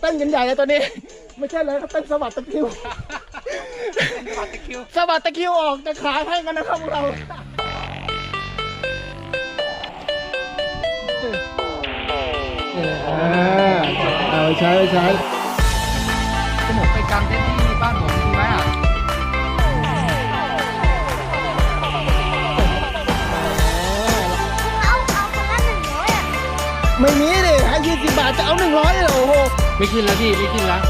เต้นกันใหญ่เลยตัวนี้ ไม่ใช่เลยเขาเต้นสะบัดตะคริวสวัสดีคิวสะบัดตะคริวออกจะขาให้กันนะครับพวกเราเอาใช้ใช้ผมไปกางเต็นท์ที่บ้านผมดีไหมอะเอาเอาคนละหนึ่งร้อยอะไม่มีดิให้ยี่สิบบาทจะเอาหนึ่งร้อยเลยเหรอโอ้โห ไม่ขึ้นแล้วพี่ไม่ขึ้นแล้ว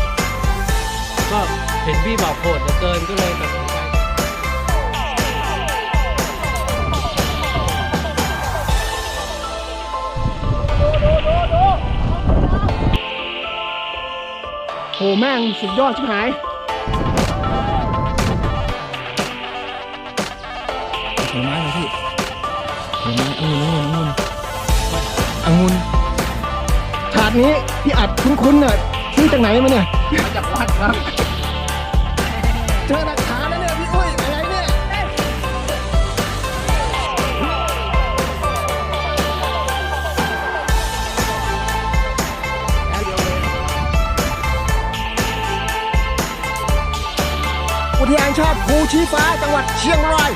ก็เห็นพี่บอกโหดเหลือเกินก็เลยตัดสินใจโหแม่งสุดยอดชิบหายเห็นไหมพี่เห็นไหมองุ่นองุ่นองุ่นองุ่นถา ดนี้พี่อัดคุ้นๆน่ะซื้อจากไหนมาเนี่ยมาจากวัดครับเจอหลักฐานแล้วเนี่ยพี่อุ้ยอะไรเนี่ยอุทยานชาติภูชีฟ้าจังหวัดเชียงราย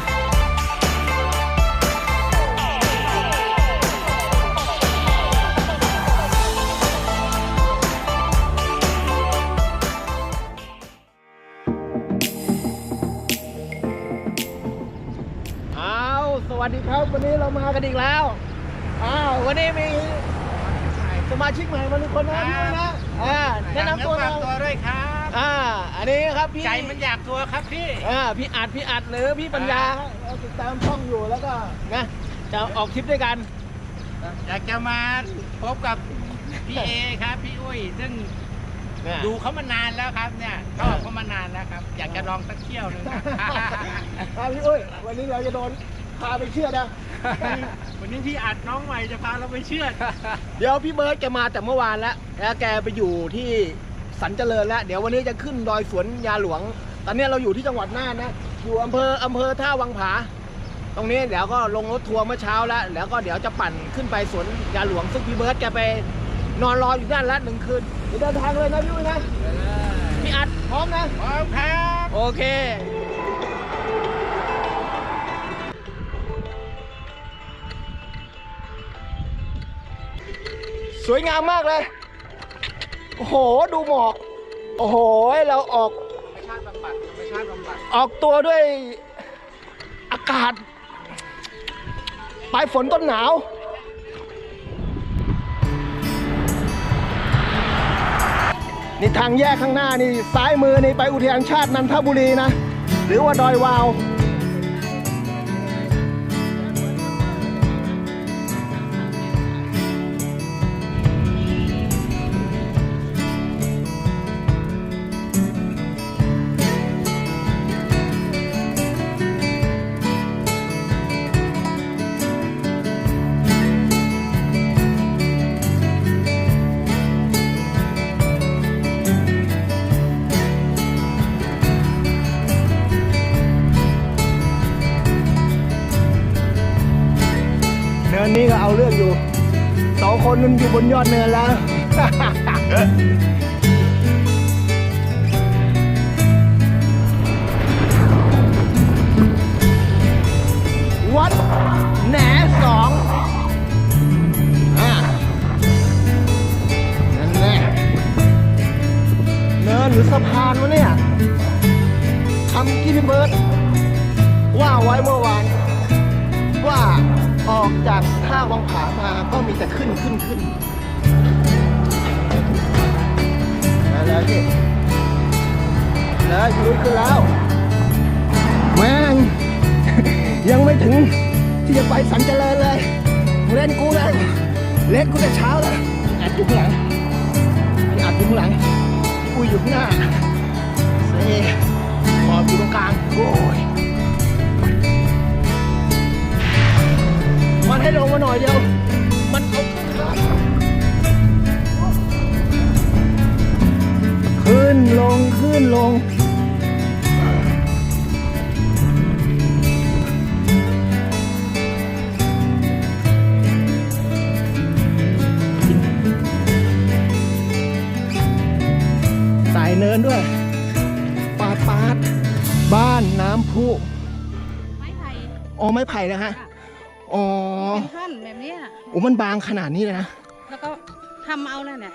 มากันอีกแล้ว อ้าววันนี้มีสมาชิกใหม่มาหนึ่งคนนะพี่อุ้ยนะอ่าแนะนำตัวหน่อยตัวด้วยครับอ่าอันนี้ครับพี่ใจมันอยากตัวครับพี่อ่าพี่อัดพี่อัดหรือพี่ปัญญาเราติดตามช่องอยู่แล้วก็นะจะออกทริปด้วยกัน อยากจะมาพบกับพี่เอครับพี่อุ้ยซึ่งเนี่ยดูเขามานานแล้วครับเนี่ยชอบเขามานานแล้วครับ อยากจะลองสักเที่ยวหนึงครับอ่าพี่อุ้ยวันนี้เราจะโดน พาไปเชื่อดนะวันนี้พี่อัดน้องใหม่จะพาเราไปเชื่อด เดี๋ยวพี่เบิร์ดแกมาแต่เมื่อวานแล้วแล้วแกไปอยู่ที่สันเจริญแล้ว เดี๋ยววันนี้จะขึ้นดอยสวนยาหลวง ตอนนี้เราอยู่ที่จังหวัดน่านนะ อยู่อำเภออำเภอท่าวังผา ตรงนี้เดี๋ยวก็ลงรถทัวร์เมื่อเช้าแล้ว แล้วก็เดี๋ยวจะปั่นขึ้นไปสวนยาหลวง ซึ่งพี่เบิร์ดแกไปนอนรออยู่นั่นแล้วหนึ่งคืนเดี๋ยวเดินทางเลยนะพี่อุ้ยนะพี่อัดพร้อมนะ พร้อมครับ โอเค สวยงามมากเลย โอ้โห ดูหมอก โอ้โห เราออกไม่ชาติบำบัดไม่ชาติบำบัดออกตัวด้วยอากาศปลายฝนต้นหนาว นี่ทางแยกข้างหน้านี่ซ้ายมือนี่ไปอุทยานชาตินันทบุรีนะ หรือว่าดอยวาว สองคนอยู่บนยอดเนินแล้ว วัดแหนสองอ่านั่นแน่เนินหรือสะพานวะเนี่ยคำที่พี่เบิร์ดว่าไว้เมื่อวานว่าออกจาก ท่าวังผามาก็มีแต่ขึ้นขึ้นขึ้นแล้วพี่แล้วลุยขึ้นแล้วแม่งยังไม่ถึงที่จะไปสันเจริญเลยเล่นกูเลยเล่นกูแต่เช้าเลยแอบอยู่ข้างหลังพี่อัดอยู่ข้างหลังพี่อุ้ยอยู่ข้างหน้าเซ่ขอบอยู่ตรงกลางโอ้ย มันให้ลงมาหน่อยเดียว มันเอาขึ้นลงขึ้นลงนเนินด้วย ปาดปาดบ้านน้ำพุไม้ไผ่อ๋อไม้ไผ่นะฮะอ๋อ เป็นท่อนแบบเนี้ยโอ้มันบางขนาดนี้เลยนะ แล้วก็ทำเอาแล้วเนี่ย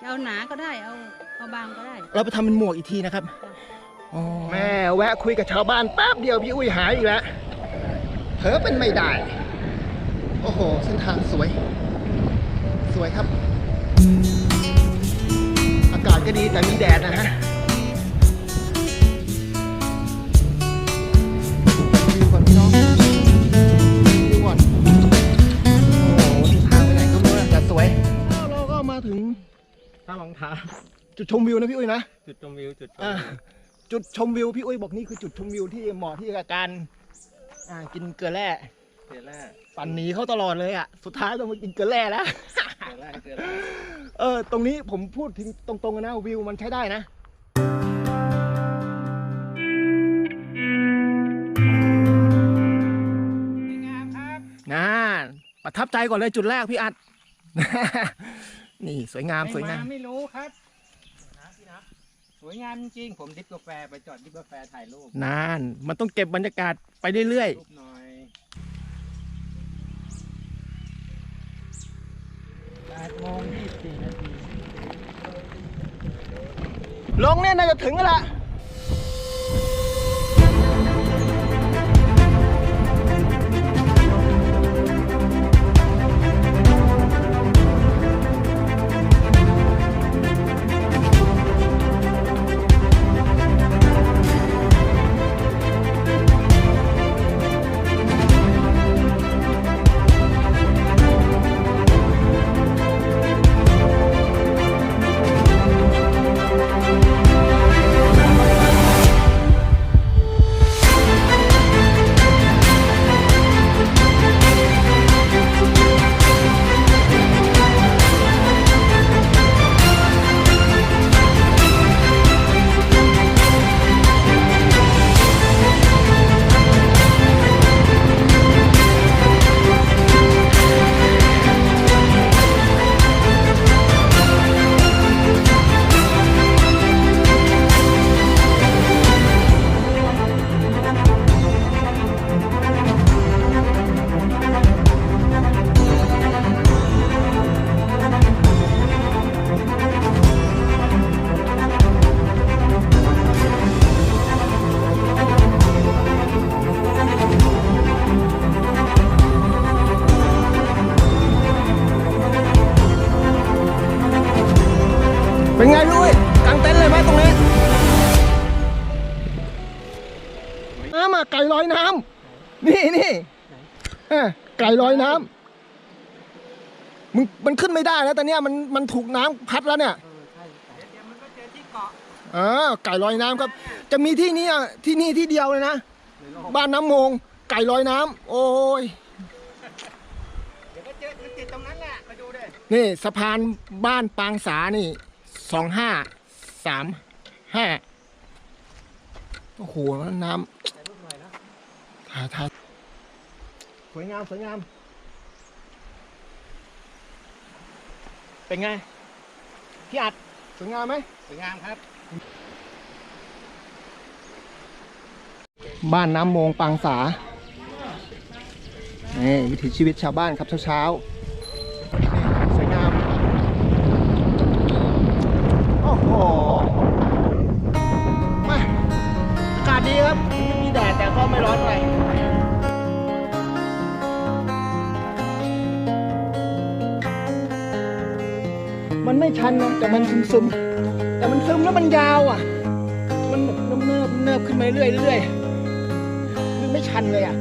จะเอาหนาก็ได้เอาเอาบางก็ได้ เราไปทำเป็นหมวกอีกทีนะครับอ๋อแม่แวะคุยกับชาวบ้านแป๊บเดียวพี่อุ้ยหายอีกแล้วเผลอเป็นไม่ได้ โอ้โห เส้นทางสวย สวยครับ อากาศก็ดีแต่มีแดดนะฮะ ถ้ารองเท้าจุดชมวิวนะพี่อุ้ยนะจุดชมวิวจุดชมอ่าวิวจุดชมวิวพี่อุ้ยบอกนี่คือจุดชมวิวที่เหมาะที่กับการอ่ากินเกลือแร่เกลือแร่ปั่นหนีเขาตลอดเลยอะสุดท้ายต้องมากินเกลือแร่แล้ว เกลือแร่เกลือแร่ เออ ตรงนี้ผมพูดถึงตรงๆนะวิวมันใช้ได้นะงามครับน่า ประทับใจก่อนเลยจุดแรกพี่อัด นี่สวยงามสวยงามไม่รู้ครับสวยงามจริงๆผมดิบกาแฟไปจอดดิบกาแฟถ่ายรูปนาน มันต้องเก็บบรรยากาศไปเรื่อยรูปหน่อยแปดโมงยี่สิบสี่นาทีๆลงเนี่ยน่าจะถึงแล้วล่ะ ลอยน้ำมึงมันขึ้นไม่ได้แล้วตอนเนี้ยมันมันถูกน้ำพัดแล้วเนี่ยเดี๋ยวมันก็เจอที่เกาะเออไก่ลอยน้ำครับ จะมีที่นี่อะที่นี่ที่เดียวเลยนะบ้านน้ำโมง ไก่ลอยน้ำโอ้ย เดี๋ยวก็เจอคือติดตรงนั้นแหละมาดูดินี่สะพานบ้านปางสานี่สองห้าสามห้าโอ้โหน้ำถ่ายถ่าย สวยงามสวยงาม เป็นไง พี่อัดสวยงามไหมสวยงามครับ บ้านน้ำโมงปางสานี่วิถีชีวิตชาวบ้านครับเช้าๆ ซึมๆแต่มันซึมแล้วมันยาวอะ มันแบบเนิบๆเนิบขึ้นมาเรื่อยๆเรื่อยๆมันไม่ชันเลยอะ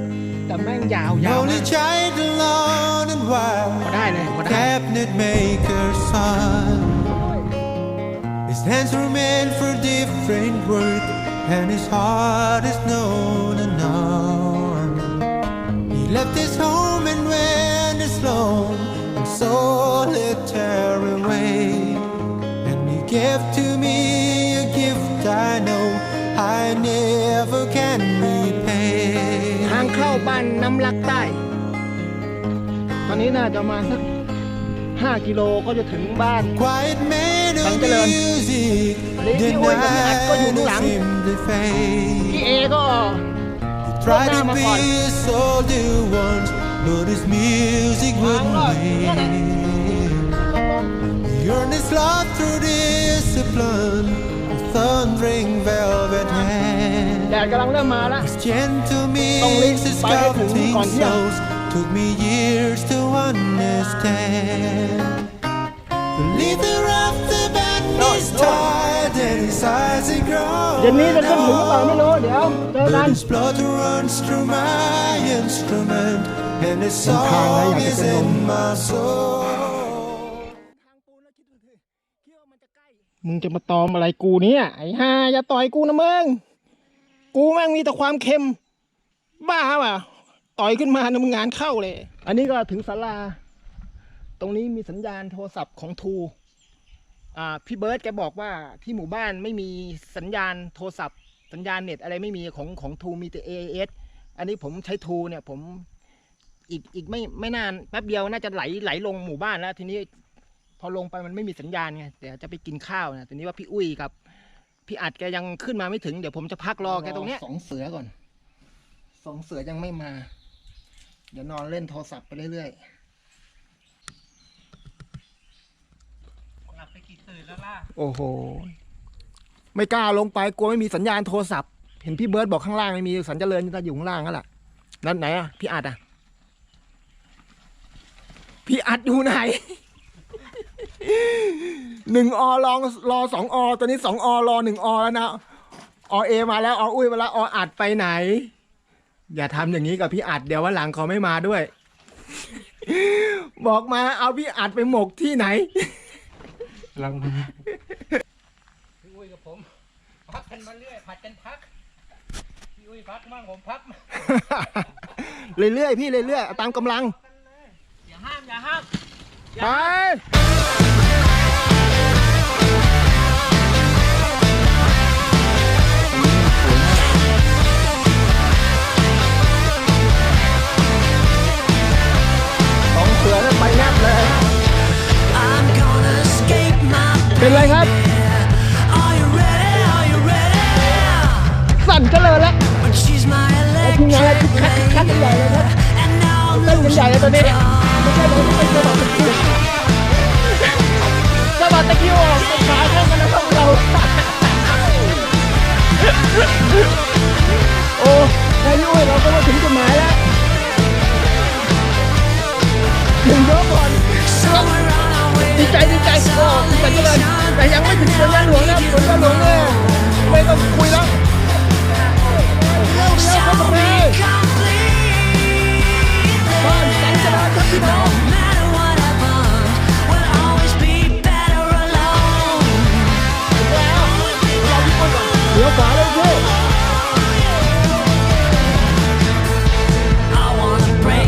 แต่แม่งยาวยาว Only มาก child alone and พอ wild ได้เลยพอได้ cabinet maker's son. His hands were meant for different work, and his heart is known unknown. He left his home and went his lone and solitary way. And he gave to me a gift I know I never can repay. ทางเข้าบ้านน้ำลักใต้ ตอนนี้น่าจะประมาณสัก 5 กิโลก็จะถึงบ้าน Quiet man บางเจริญ music, Lý the Hiếu ơi, cái hạt có night dùng is lắm. simply พี่ fade. เอก็ Try to Hôm nay mà be còn- a soldier once, but his music wouldn't rồi, earned his love through discipline, a thundering velvet hand. แดดกำลังเริ่มมาแล้ว His gentle Tông Lý, means is bài hát thử sculpting còn chưa? souls. Took me years to understand. The leader of the band Rồi, is rồi. tired and his eyes are grown. เย็นนี้จะขึ้นถึงหรือเปล่าไม่รู้ เดี๋ยวเจอกั But น his blood runs through my instrument, and his Thằng Khang đấy, song nhà is cái in tên my soul. มึงจะมาตอมอะไรกูเนี่ยไอ้ห่าอย่าต่อยกูนะมึง กูแม่งมีแต่ความเค็ม บ้าเปล่ะ ต่อยขึ้นมานะมึงงานเข้าเลย อันนี้ก็ถึงศาลา ตรงนี้มีสัญญาณโทรศัพท์ของทูอ่าพี่เบิร์ตแกบอกว่าที่หมู่บ้านไม่มีสัญญาณโทรศัพท์ สัญญาณเน็ตอะไรไม่มีของของทูมีแต่ AAS อันนี้ผมใช้ทูเนี่ยผมอีกอีกไม่ไม่นานแป๊บเดียวน่าจะไหลไหลลงหมู่บ้านแล้ว ทีนี้ พอลงไปมันไม่มีสัญญาณไงเดี๋ยวจะไปกินข้าวนะทีนี้ว่าพี่อุ้ยกับพี่อัดแกยังขึ้นมาไม่ถึงเดี๋ยวผมจะพักรอแกตรงเนี้ยสองเสือก่อนสองเสือยังไม่มา เดี๋ยวนอนเล่นโทรศัพท์ไปเรื่อยหลับไปกี่ตื่นแล้วล่ะๆโอ้โหไม่กล้าลงไปกลัวไม่มีสัญญาณโทรศัพท์ เห็นพี่เบิร์ดบอกข้างล่างไม่มีสัญญาณเจริญจะอยู่ข้างล่างนั่นแหละนั่นไหนอะพี่อัดอะพี่อัดอยู่ไหน หนึ่งอลองรอสองอตอนนี้สองอรอหนึ่งอแล้วนะอเอมาแล้วออุ้ยมาแล้วออัดไปไหน อย่าทำอย่างนี้กับพี่อัดเดี๋ยววันหลังเขาไม่มาด้วย บอกมาเอาพี่อัดไปหมกที่ไหนลังพี่อุ้ยกับผม พักกันมาเรื่อยผัดกันพักพี่อุ้ยพักมั่งผมพักมั่งเรื่อยๆพี่เรื่อยๆเอาตามกำลังอย่าห้ามอย่าห้าม ไปสองเสือนั่นไปแนบเลย I'm gonna escape my เป็นไรครับ Are you ready? Are you ready? สั่นเจริญแล้ว But she's my ทีมงาน electric คึกคักคึกคักกันใหญ่เลยครับ And now I'm เต้นกันใหญ่เลยตอนนี้ ไม่ใช่เลยไม่ใช่สะบัดตะคิวสะบัดตะคิวออกขาเข้ากันนะครับเรา โอ้นายยุ้ยเราก็มาถึงจุดหมายแล้วถึงยกก่อนดีใจดีใจโอ้ดีใจจังเลยแต่ยังไม่ถึงสวนยานหลวงนะสวนยานหลวงเนี่ยไม่ต้องคุยแล้วเร็วเร็วเข้ามาเลย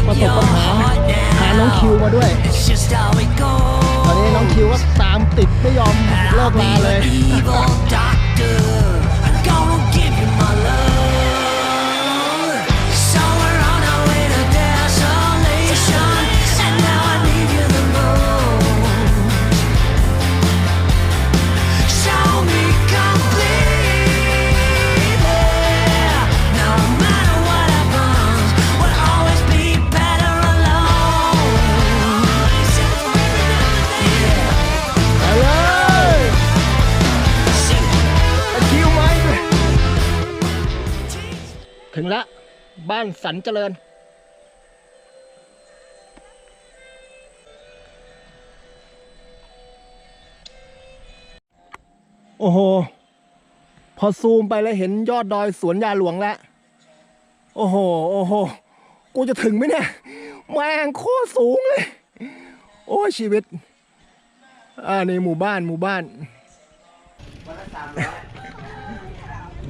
ประสบ your ปัญหา heart หาน้องคิว now มาด้วย It's just how it ตอนนี้ goes น้องคิวก็ตามติดไม่ยอมเลิกลาเลยานสันเจริญ โอ้โห พอซูมไปแล้วเห็นยอดดอยสวนยาหลวงแล้ว โอ้โห โอ้โห กูจะถึงไหมเนี่ย แม่งโคตรสูงเลย โอ้ชีวิต อ่าในหมู่บ้านหมู่บ้าน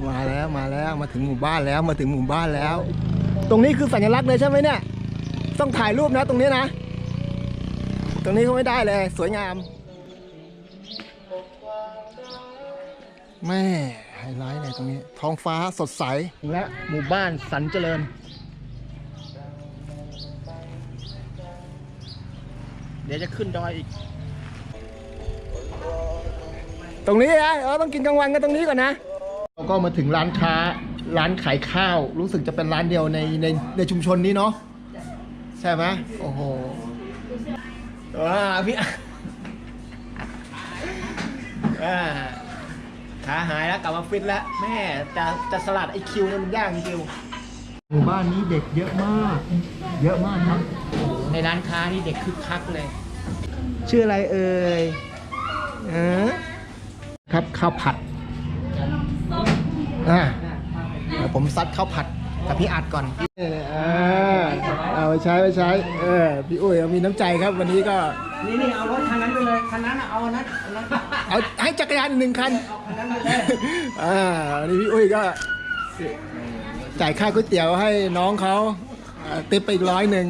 มาแล้วมาแล้วมาถึงหมู่บ้านแล้วมาถึงหมู่บ้านแล้ว ตรงนี้คือสัญลักษณ์เลยใช่ไหมเนี่ย ต้องถ่ายรูปนะ ตรงนี้นะ ตรงนี้เขาไม่ได้เลย สวยงามแม่ไฮไลท์เลยตรงนี้ ท้องฟ้าสดใส และหมู่บ้านสันเจริญ เดี๋ยวจะขึ้นดอยอีก ตรงนี้นะเราต้องกินกลางวันกันตรงนี้ก่อนนะเราก็มาถึงร้านค้า ร้านขายข้าว รู้สึกจะเป็นร้านเดียวในในในชุมชนนี้เนาะใช่ไหมโอ้โหว้าพี่อ่าขาหายแล้วกลับมาฟิตแล้วแม่จะจะสลัดไอคิวเนี่ยมันยากจริงๆหมู่บ้านนี้เด็กเยอะมาก เยอะมากครับ ในร้านค้านี่เด็กคึกคักเลย ชื่ออะไรเอ่ยเออครับข้าวผัดอ่า เดี๋ยวผมซัดข้าวผัดกับพี่อัดก่อนเอออ่าเอาไปใช้ไปใช้ เออ พี่อุ้ยมีน้ำใจครับวันนี้ก็ นี่นี่เอารถคันนั้นไปเลยคันนั้นน่ะเอาอันนั้นอันนั้นเอาให้จักรยานอีกหนึ่งคันเอาคันนั้นไปเลยอ่าวันนี้พี่อุ้ยก็ จ่ายค่าก๋วยเตี๋ยวให้น้องเขาอ่าติปไปอีกร้อยหนึ่ง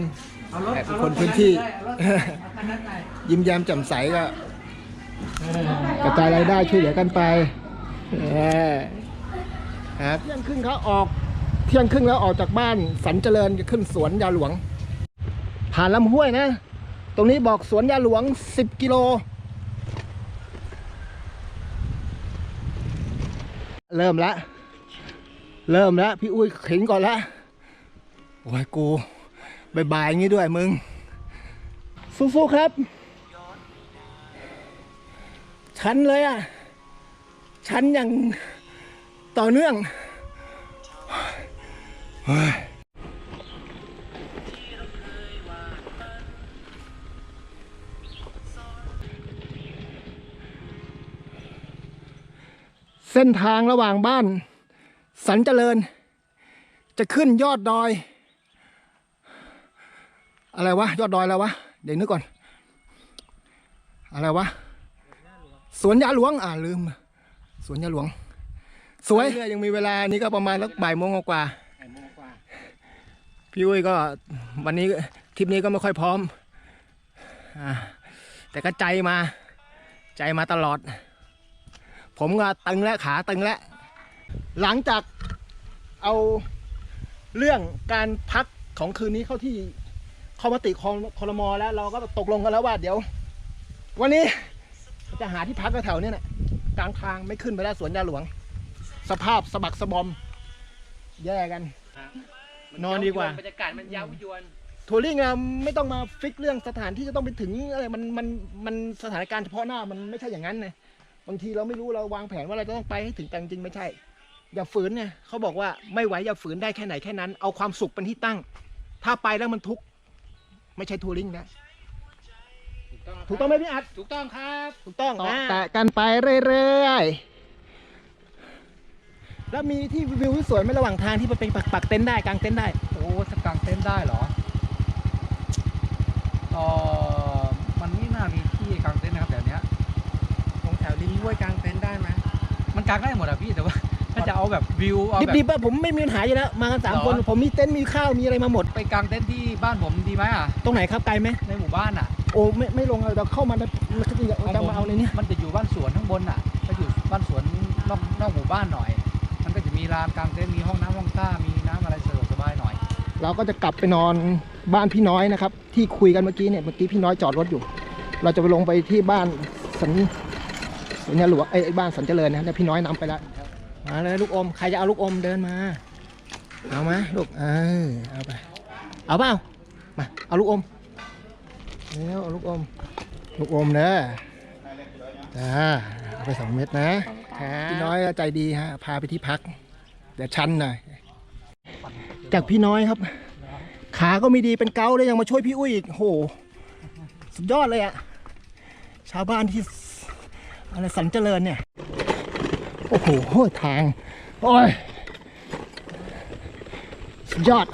เอารถเอารถคนพื้นที่ เอารถเอาคันนั้นไปยิ้มแย้มแจ่มใสก็กระจายรายได้ช่วยเหลือกันไปเออ ครับเที่ยงครึ่งเขาออกเที่ยงครึ่งแล้วออกจากบ้านสันเจริญขึ้นสวนยาหลวง ผ่านลำห้วยนะ ตรงนี้บอกสวนยาหลวง 10 กิโล เริ่มละ เริ่มแล้วพี่อุ้ยเข็นก่อนละโอ้ยกูบายบายงี้ด้วยมึง สู้ๆครับ ชันเลยอะ ชันอย่าง ต่อเนื่องเส้นทางระหว่างบ้าน สันเจริญ จะขึ้นยอดดอย อะไรวะ ยอดดอยแล้ววะ เดี๋ยวนึกก่อน อะไรวะ สวนยาหลวง อ่าลืม สวนยาหลวง สวยเรื่อยๆยังมีเวลานี่ก็ประมาณสักบ่ายโมงกว่าๆพี่อุ้ยก็วันนี้ทริปนี้ก็ไม่ค่อยพร้อมอ่าแต่ก็ใจมา ใจมาตลอด ผมก็ตึงแล้วขาตึงแล้ว หลังจากเอาเรื่องการพักของคืนนี้เข้าที่เข้ามติคอคอรมอแล้ว เราก็ตกลงกันแล้วว่าเดี๋ยว วันนี้จะหาที่พักแถวๆเนี้แหละกลางทางไม่ขึ้นไปได้สวนยาหลวง สภาพสะบักสะบอม แย่กัน นอนดีกว่า บรรยากาศมันเย้ายวน ทัวริ่งอะไม่ต้องมาฟิกเรื่องสถานที่จะต้องไปถึงอะไรมันมันมันสถานการณ์เฉพาะหน้ามันไม่ใช่อย่างนั้นนะบางทีเราไม่รู้เราวางแผนว่าเราจะต้องไปให้ถึงแต่จริงๆไม่ใช่ อย่าฝืนเนี่ยเขาบอกว่าไม่ไหวอย่าฝืนได้แค่ไหนแค่นั้น เอาความสุขเป็นที่ตั้ง ถ้าไปแล้วมันทุกข์ไม่ใช่ทัวริ่งนะถูกต้องไหมพี่อัดถูกต้องครับ ถูกต้องอ่าแตะกันไปเรื่อยๆ แล้วมีที่วิวที่สวยไหมระหว่างทางที่ไปปักปักเต็นท์ได้กางเต็นท์ได้ โอ้สกางเต็นท์ได้เหรอเออมันไม่น่ามีที่กางเต็นท์นะครับแบบเนี้ยตรงแถวริมห้วยกางเต็นท์ได้ไหมมันกางได้หมดอะพี่แต่ว่าถ้าจะเอาแบบวิวเอาแบบ ดิบๆอะผมไม่มีปัญหาอยู่แล้ว มากันสามเหรอ คน ผมมีเต็นท์มีข้าวมีอะไรมาหมด ไปกางเต็นท์ที่บ้านผมดีไหมอะตรงไหนครับไกลไหมในหมู่บ้านอะโอ้ไม่ไม่ลงเลยเราเข้ามาแล้วเราก็จะจะมาเอาในเนี้ยมันจะอยู่บ้านสวนข้างบนอะจะอยู่บ้านสวนนอกนอกหมู่บ้านหน่อย มีลานกางเต็นท์มีห้องน้ำห้องท่ามีน้ำอะไรสะดวกสบายหน่อย เราก็จะกลับไปนอนบ้านพี่น้อยนะครับ ที่คุยกันเมื่อกี้เนี่ยเมื่อกี้พี่น้อยจอดรถอยู่ เราจะไปลงไปที่บ้านสันสัญญาหลวงไอ้ยบ้านสันเจริญนะเดี๋ยพี่น้อยนำไปแล้วมาเลยลูกอมใครจะเอาลูกอมเดินมา เอาไหมลูกเออเอาไป เอาเปล่ามาเอาลูกอมเร็วเอาลูกอม ลูกอมเนอะจ้าเอาไปสองเม็ดนะ พี่น้อยใจดีฮะพาไปที่พัก เดี๋ยวชันหน่อย จากพี่น้อยครับ ขาก็ไม่ดีเป็นเกาต์เลยยังมาช่วยพี่อุ้ยอีกโห สุดยอดเลยอะชาวบ้านที่อะไรสันเจริญเนี่ย โอ้โหทาง โอ้ยสุดยอด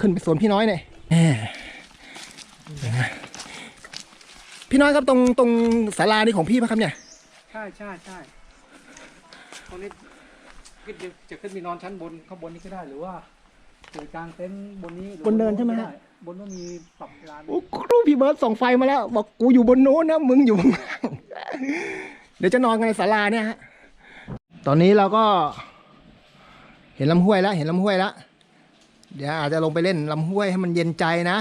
ขึ้นไปสวนพี่น้อยหน่อยแหม่พี่น้อยครับตรงตรงศาลานี่ของพี่ไหมครับเนี่ย ใช่ใช่ใช่ ตรงนี้ขึ้นจะจะขึ้นไปนอนชั้นบนข้างบนนี้ก็ได้หรือว่าจะกางเต็นท์บนนี้หรือบนเนินใช่ไหมฮะ ด้บนนู้นมีปรับลาน โอ้ครูพี่เบิร์ดส่องไฟมาแล้ว บอกกูอยู่บนโน้นนะ มึงอยู่ข้างล่าง เดี๋ยวจะนอนกันในศาลาเนี่ยฮะ ตอนนี้เราก็ เห็นลำห้วยแล้ว เห็นลำห้วยแล้ว เดี๋ยวอาจจะลงไปเล่นลำห้วยให้มันเย็นใจนะ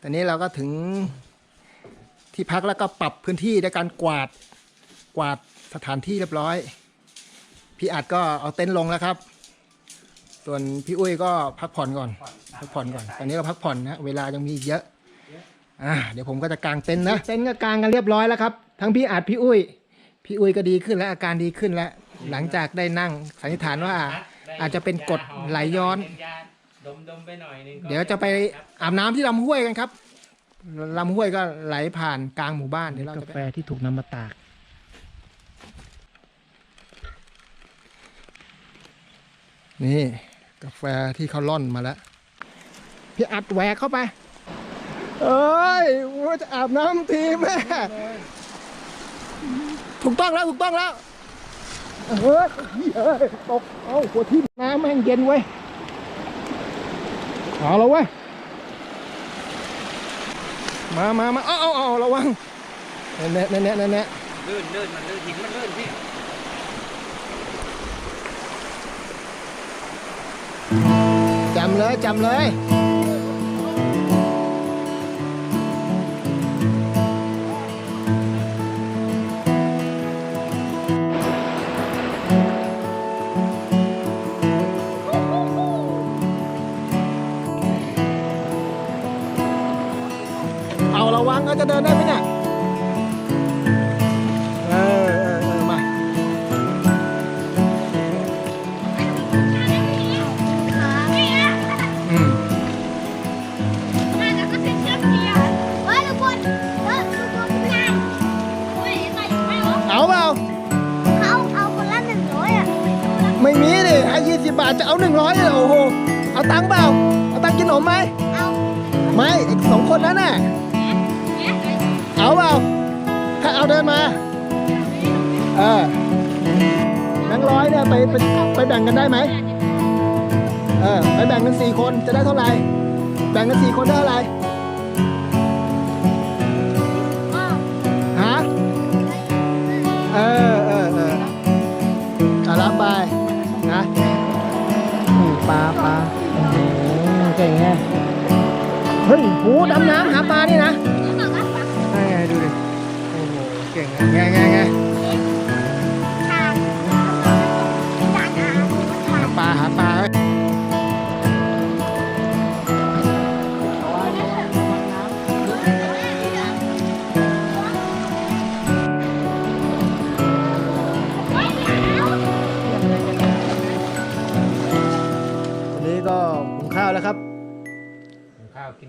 ตอนนี้เราก็ถึงที่พักแล้วก็ปรับพื้นที่ด้วยการกวาด กวาดสถานที่เรียบร้อย พี่อัดก็เอาเต็นท์ลงแล้วครับ ส่วนพี่อุ้ยก็พักผ่อนก่อน พักผ่อนก่อน ตอนนี้ก็พักผ่อนนะ เวลายังมีอีกเยอะ อ่า เดี๋ยวผมก็จะกางเต็นท์นะ เต็นท์ก็กางกันเรียบร้อยแล้วครับ ทั้งพี่อัดพี่อุ้ย พี่อุ้ยก็ดีขึ้นแล้วอาการดีขึ้นแล้ว หลังจากได้นั่งสันนิษฐานว่าอาจจะเป็นกรดไหลย้อน ดมดมๆไปหน่อยนึงก็เดี๋ยวจะไปอาบน้ำที่ลำห้วยกันครับลำห้วยก็ไหลผ่านกลางหมู่บ้านเดี๋ยวเราจะกาแฟที่ถูกนำมาตาก นี่กาแฟที่เขาล่อนมาแล้ว พี่อัดแหวกเข้าไป เอ้ยว่าจะอาบน้ำทีแม่ ถูกต้องแล้วถูกต้องแล้วเฮ้ยเอ้ยตก เอ้าหัวที่น้ำแม่งเย็นเว้ยเอาแล้วเว้ย มามามาเอาเอาเอาระวังแน่แน่แน่แน่แน่ลื่นลื่นมันลื่นหินมันลื่นพี่ำเลยจำเลยเอาระวังก็จะเดินได้ไหมเนี่ย บ่งกันได้ไหมเออไปแบ่งกันสี่คนจะได้เท่าไหร่ แบ่งกันสี่คนได้เท่าไหร่ฮะเออเออเออจะรับไปนะนี่ปลาปลาโอ้โหเก่งไงเฮ้ยหูดำน้ำหาปลานี่นะไงดูดิโอ้โหเก่งไงไงไง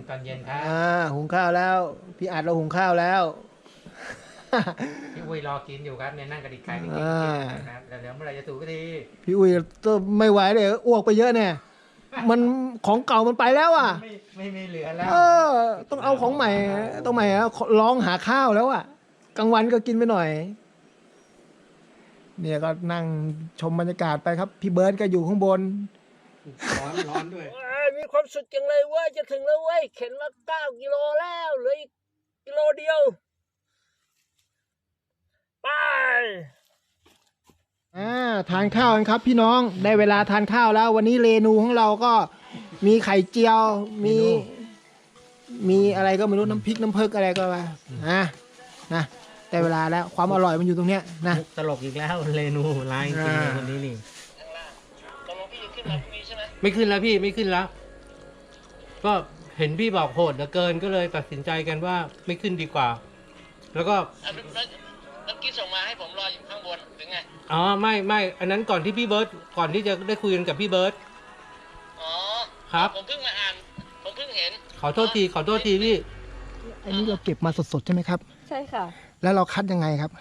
ตอนเย็นครับอ่าหุงข้าวแล้ว พี่อัดเราหุงข้าวแล้ว พี่อุ้ยรอกินอยู่ครับเนี่ยนั่งกระดิกไก่ไปกินอ่าครับแล้วเดี๋ยวเมื่อไหรจะถูกก็ทีพี่อุ้ยก็ไม่ไหวเลยอ้วกไปเยอะเนี่ยมันของเก่ามันไปแล้วอะ ไม่ไม่มีเหลือแล้วเออ ต้องเอาของใหม่ ต้องใหม่อะร้องหาข้าวแล้วอะกลางวันก็กินไปหน่อย เนี่ยก็นั่งชมบรรยากาศไปครับ พี่เบิร์ดก็อยู่ข้างบน ร้อนร้อนด้วย มีความสุขจังเลยเว้ยจะถึงแล้วเว้ยเข็นมาเก้ากิโลแล้วเหลืออีกกิโลเดียวไปอ่าทานข้าวกันครับพี่น้องได้เวลาทานข้าวแล้ว วันนี้เรนูของเราก็มีไข่เจียว มี มีอะไรก็ไม่รู้น้ำพริกน้ำเพิกอะไรก็มานะนะได้เวลาแล้วความอร่อยมันอยู่ตรงเนี้ยนะมุกตลกอีกแล้วเรนูร้ายจริงๆอ่าคนนี้นี่ไม่ขึ้นแล้วพี่ไม่ขึ้นแล้ว ก็เห็นพี่บอกโหดเหลือเกินก็เลยตัดสินใจกันว่าไม่ขึ้นดีกว่า แล้วก็แล้วกี้ส่งมาให้ผมรออยู่ข้างบนหรือไง อ๋อไม่ไม่อันนั้นก่อนที่พี่เบิร์ตก่อนที่จะได้คุยกันกับพี่เบิร์ต อ๋อครับ ผมเพิ่งมาอ่าน ผมเพิ่งเห็นขอโทษทีขอโทษทีพี่ อันนี้เราเก็บมาสดๆใช่ไหมครับ ใช่ค่ะ แล้วเราคัดยังไงครับ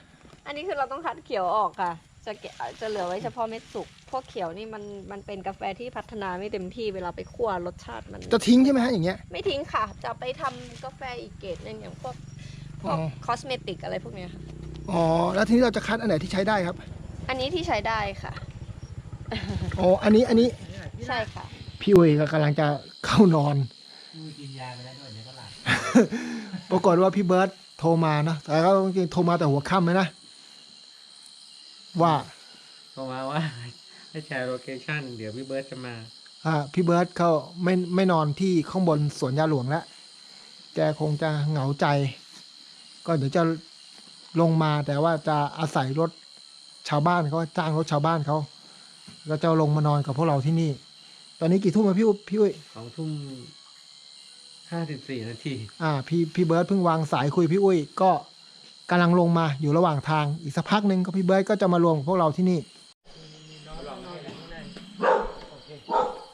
อันนี้คือเราต้องคัดเขียวออกค่ะ จะเกะจะเหลือไว้เฉพาะเม็ดสุก พวกเขียวนี่มันมันเป็นกาแฟที่พัฒนาไม่เต็มที่เวลาไปคั่วรสชาติมัน จะทิ้งใช่ไหมฮะอย่างเงี้ย ไม่ทิ้งค่ะ จะไปทำกาแฟอีกเกรดหนึงอย่างพวกพวกอ๋อ คอสเมติกอะไรพวกเนี้ยค่ะ อ๋อแล้วทีนี้เราจะคัดอันไหนที่ใช้ได้ครับอันนี้ที่ใช้ได้ค่ะ อ๋ออันนี้อันนี้ใช่ค่ะ พี่อุ้ยก็กำลังจะเข้านอนกินยาไปแล้วด้วยเดี๋ยวก็หลับปรากฏว่าพี่เบิร์ตโทรมานะแต่ก็จริงๆโทรมาแต่หัวค่ำเลยนะ ว่าโทรมาว่าให้แชร์โลเคชั่นเดี๋ยวพี่เบิร์ตจะมา อ่า พี่เบิร์ตเขาไม่ไม่นอนที่ข้างบนสวนยาหลวงแล้วแกคงจะเหงาใจ ก็เดี๋ยวจะลงมาแต่ว่าจะอาศัยรถชาวบ้านเขาจ้างรถชาวบ้านเขาก็จะลงมานอนกับพวกเราที่นี่ ตอนนี้กี่ทุ่มแล้วพี่อุ๊ยพี่อุ้ยสองทุ่มห้าสิบสี่นาที อ่า พี่พี่เบิร์ดเพิ่งวางสายคุยพี่อุ้ยก็ กำลังลงมาอยู่ระหว่างทาง อีกสักพักหนึ่งก็พี่เบิร์ดก็จะมารวมกับพวกเราที่นี่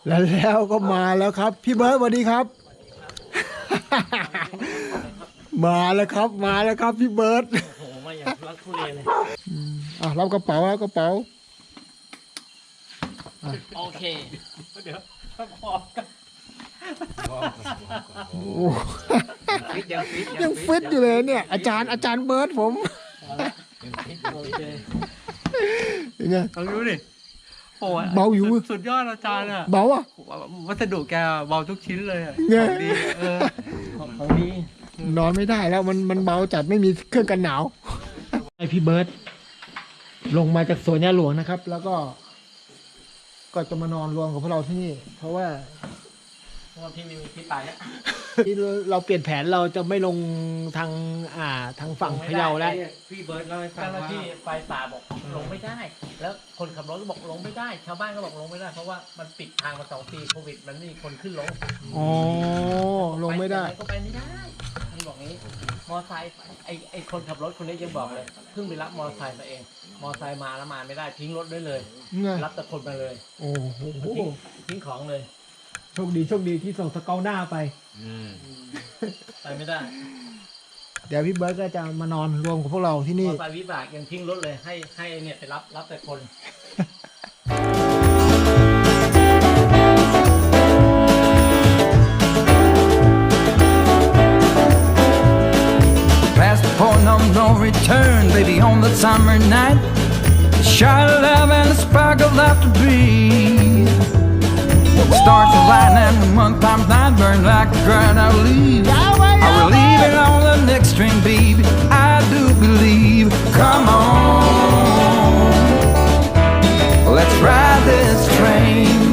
แล้วแล้วก็มาแล้วครับ พี่เบิร์ดสวัสดีครับ มาแล้วครับมาแล้วครับพี่เบิร์ดโอ้มาอย่างรักทุเรเลยอืมอะรับกระเป๋ารับกระเป๋าโอเคเดี๋ยวพอกัน โอ้โหยังฟิตอยู่เลยเนี่ย อาจารย์อาจารย์เบิร์ดผมโอเคเป็นไงลองดูดิโอ้ยเบาอยู่สุดสุดยอดอาจารย์อะเบาอะวัสดุแกเบาทุกชิ้นเลยอะเนี่ยของดีเออของของดีนอนไม่ได้แล้วมันมันเบาจัดไม่มีเครื่องกันหนาวไอพี่เบิร์ดลงมาจากสวนยาหลวงนะครับ แล้วก็ ก็จะมานอนรวมกับพวกเราที่นี่ เพราะว่าเพราะ ว่าพี่ไม่มีที่ไปอะที่เราเปลี่ยนแผนเราจะไม่ลงทางอ่าทางฝั่งพะเยาแล้ว พี่เบิร์ดเล่าให้ฟังเจ้าหน้าว่าที่ไฟป่าบอกลงไม่ได้ แล้วคนขับรถก็บอกลงไม่ได้ ชาวบ้านก็บอกลงไม่ได้ เพราะว่ามันปิดทางมาสองปีโควิด มันไม่มีคนขึ้นลงอ๋อ ลงไม่ได้ ปหนก็ไปไม่ได้มันบอกงี้ มอไซค์ไอไอคนขับรถคนนี้ยังบอกเลย เพิ่งไปรับมอไซค์มาเอง มอไซค์มาแล้วมาไม่ได้ทิ้งรถด้วยเลยไงรับแต่คนมาเลย โอ้โห ทิ้งทิ้งของเลย โชคดีโชคดีที่ส่งสเกลหน้าไปไปไม่ได้เดี๋ยวพี่เบิร์ดก็จะมานอนรวมกับพวกเราที่มนี่อไซค์วิบากยังทิ้งรถเลยให้ให้เนี่ยไปรับรับแต่คน Past the point of no return, baby, on the summer night. The shot of love and the spark of laughter breathe. Stars are lightning, the month times nine burn like a ground I believe. I believe it on the next train, baby. I do believe. Come on, let's ride this train.